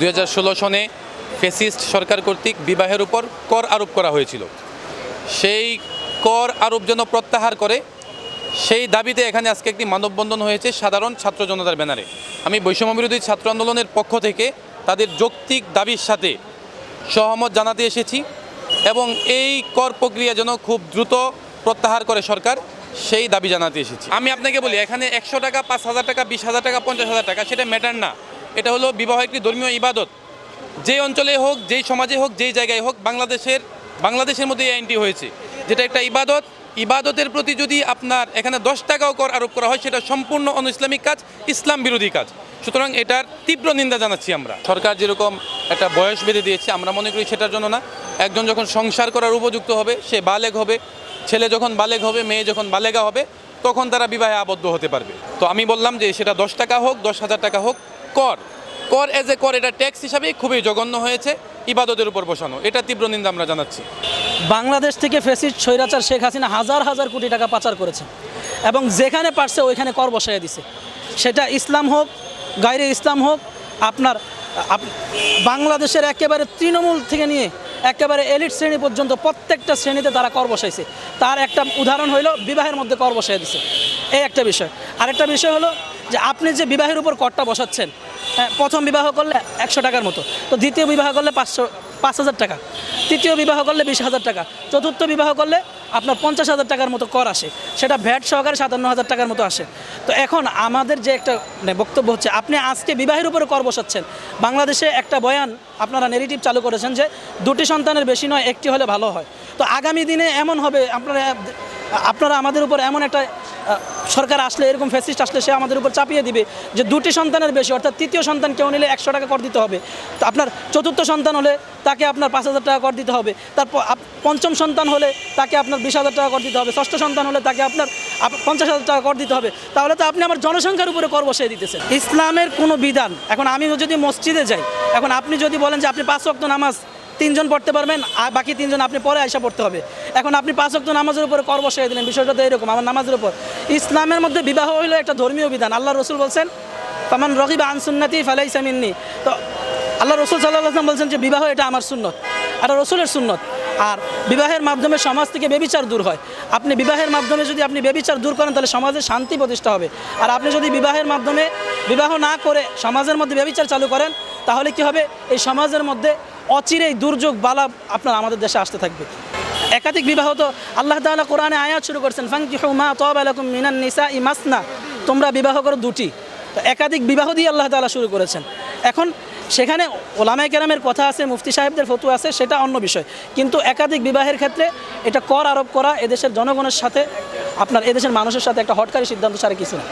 দু হাজার ষোলো সনে ফেসিস্ট সরকার কর্তৃক বিবাহের উপর কর আরোপ করা হয়েছিল। সেই কর আরোপ যেন প্রত্যাহার করে, সেই দাবিতে এখানে আজকে একটি মানববন্ধন হয়েছে সাধারণ ছাত্র জনতার ব্যানারে। আমি বৈষম্য বিরোধী ছাত্র আন্দোলনের পক্ষ থেকে তাদের যৌক্তিক দাবির সাথে সহমত জানাতে এসেছি এবং এই কর প্রক্রিয়া যেন খুব দ্রুত প্রত্যাহার করে সরকার, সেই দাবি জানাতে এসেছি। আমি আপনাকে বলি, এখানে একশো টাকা, পাঁচ হাজার টাকা, বিশ হাজার টাকা, পঞ্চাশ হাজার টাকা, সেটা ম্যাটার না। এটা হলো বিবাহ একটি ধর্মীয় ইবাদত। যে অঞ্চলে হোক যেই সমাজে হোক যেই জায়গায় হোক, বাংলাদেশের বাংলাদেশের মধ্যে এই আইনটি হয়েছে। যেটা একটা ইবাদত, ইবাদতের প্রতি যদি আপনার এখানে দশ টাকাও কর আরোপ করা হয়, সেটা সম্পূর্ণ অন ইসলামিক কাজ, ইসলাম বিরোধী কাজ। সুতরাং এটার তীব্র নিন্দা জানাচ্ছি আমরা। সরকার যেরকম একটা বয়স বেঁধে দিয়েছে, আমরা মনে করি সেটার জন্য না। একজন যখন সংসার করার উপযুক্ত হবে, সে বালেগ হবে। ছেলে যখন বালেগ হবে, মেয়ে যখন বালেগা হবে, তখন তারা বিবাহে আবদ্ধ হতে পারবে। তো আমি বললাম যে সেটা দশ টাকা হোক, দশ হাজার টাকা হোক কর। কর এজ এ কর, এটা ট্যাক্স হিসাবেই খুবই জঘন্য হয়েছে, ইবাদতের উপর বসানো। এটা তীব্র নিন্দা আমরা জানাচ্ছি। বাংলাদেশ থেকে ফেসিড স্বৈরাচার শেখ হাসিনা হাজার হাজার কোটি টাকা পাচার করেছে এবং যেখানে পারছে ওইখানে কর বসাইয়া দিছে। সেটা ইসলাম হোক, গাইরে ইসলাম হোক, আপনার বাংলাদেশের একেবারে তৃণমূল থেকে নিয়ে একেবারে এলিট শ্রেণি পর্যন্ত প্রত্যেকটা শ্রেণীতে তারা কর বসাইছে। তার একটা উদাহরণ হইল বিবাহের মধ্যে কর বসাই দিছে। এই একটা বিষয়। আরেকটা বিষয় হলো যে আপনি যে বিবাহের উপর করটা বসাচ্ছেন হ্যাঁ, প্রথম বিবাহ করলে একশো টাকার মতো তো দ্বিতীয় বিবাহ করলে পাঁচশো পাঁচ হাজার টাকা। তৃতীয় বিবাহ করলে বিশ হাজার টাকা। চতুর্থ বিবাহ করলে আপনার পঞ্চাশ হাজার টাকার মতো কর আসে। সেটা ভ্যাট সহকারে সাতান্ন হাজার টাকার মতো আসে। তো এখন আমাদের যে একটা মানে বক্তব্য হচ্ছে, আপনি আজকে বিবাহের উপরে কর বসাচ্ছেন। বাংলাদেশে একটা বয়ান আপনারা নেগেটিভ চালু করেছেন যে, দুটি সন্তানের বেশি নয়, একটি হলে ভালো হয়। তো আগামী দিনে এমন হবে, আপনারা আপনারা আমাদের উপর এমন একটা সরকার আসলে, এরকম ফ্যাসিস্ট আসলে সে আমাদের উপর চাপিয়ে দিবে যে দুটি সন্তানের বেশি, অর্থাৎ তৃতীয় সন্তান কেউ নিলে একশো টাকা কর দিতে হবে। তো আপনার চতুর্থ সন্তান হলে তাকে আপনার পাঁচ হাজার টাকা কর দিতে হবে। তারপর পঞ্চম সন্তান হলে তাকে আপনার বিশ হাজার টাকা কর দিতে হবে। ষষ্ঠ সন্তান হলে তাকে আপনার আপ- পঞ্চাশ হাজার টাকা কর দিতে হবে। তাহলে তো আপনি আমার জনসংখ্যার উপরে কর বসিয়ে দিতেছেন। ইসলামের কোনো বিধান, এখন আমি যদি মসজিদে যাই, এখন আপনি যদি বলেন যে আপনি পাঁচ ওয়াক্ত নামাজ তিনজন পড়তে পারবেন, আর বাকি তিনজন আপনি পরে আয়সা পড়তে হবে। এখন আপনি পাঁচ ওয়াক্ত নামাজের উপরে কর বসিয়ে দিলেন, বিষয়টা তো এরকম, আমার নামাজের উপর। ইসলামের মধ্যে বিবাহ হইল একটা ধর্মীয় বিধান আল্লাহ রসুল বলছেন তামান রকিবা আনসুন্নাতি ফালাই সামিননি তো আল্লাহ রসুল সাল্লাহ আসলাম বলছেন যে, বিবাহ এটা আমার সুন্নত, এটা রসুলের সুন্নত। আর বিবাহের মাধ্যমে সমাজ থেকে বেবিচার দূর হয়। আপনি বিবাহের মাধ্যমে যদি আপনি বেবিচার দূর করেন, তাহলে সমাজে শান্তি প্রতিষ্ঠা হবে। আর আপনি যদি বিবাহের মাধ্যমে বিবাহ না করে সমাজের মধ্যে বেবিচার চালু করেন, তাহলে কি হবে? এই সমাজের মধ্যে অচিরেই দুর্যোগ বালা আপনার আমাদের দেশে আসতে থাকবে। একাধিক বিবাহ তো আল্লাহ তাআলা কোরআনে আয়াত শুরু করেছেন ফাংকিহু মা তাবা লাকুম মিনান নিসাই মাসনা, তোমরা বিবাহ করো দুটি। একাধিক বিবাহ দিয়ে আল্লাহ তাআলা শুরু করেছেন। এখন সেখানে ওলামায় কেরামের কথা আছে, মুফতি সাহেবদের ফতু আছে, সেটা অন্য বিষয়। কিন্তু একাধিক বিবাহের ক্ষেত্রে এটা কর আরোপ করা এদেশের জনগণের সাথে, আপনার এদেশের মানুষের সাথে একটা হটকারী সিদ্ধান্ত ছাড়া কিছু না।